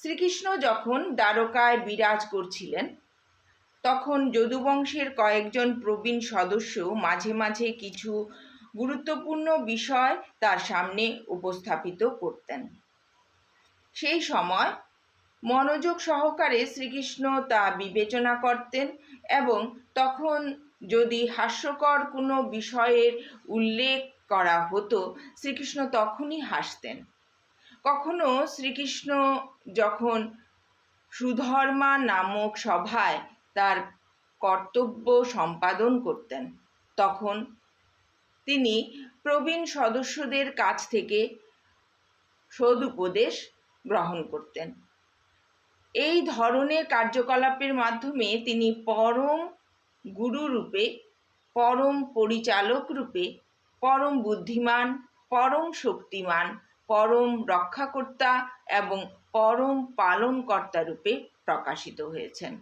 শ্রীকৃষ্ণ যখন দ্বারকায় বিরাজ করছিলেন, তখন যদুবংশের কয়েকজন প্রবীণ সদস্য মাঝে মাঝে কিছু গুরুত্বপূর্ণ বিষয় তার সামনে উপস্থাপিত করতেন। সেই সময় মনোযোগ সহকারে শ্রীকৃষ্ণ তা বিবেচনা করতেন এবং তখন যদি হাস্যকর কোনো বিষয়ের উল্লেখ করা হতো, শ্রীকৃষ্ণ তখনই হাসতেন। কখনো শ্রীকৃষ্ণ যখন সুধর্মা নামক সভায় তার কর্তব্য সম্পাদন করতেন, তখন তিনি প্রবীণ সদস্যদের কাছ থেকে সদুপদেশ গ্রহণ করতেন। এই ধরনের কার্যকলাপের মাধ্যমে তিনি পরম গুরুরূপে পরম পরিচালক রূপে, পরম বুদ্ধিমান, পরম শক্তিমান পরম রক্ষাকর্তা এবং পরম পালনকর্তা রূপে প্রকাশিত হয়েছেন।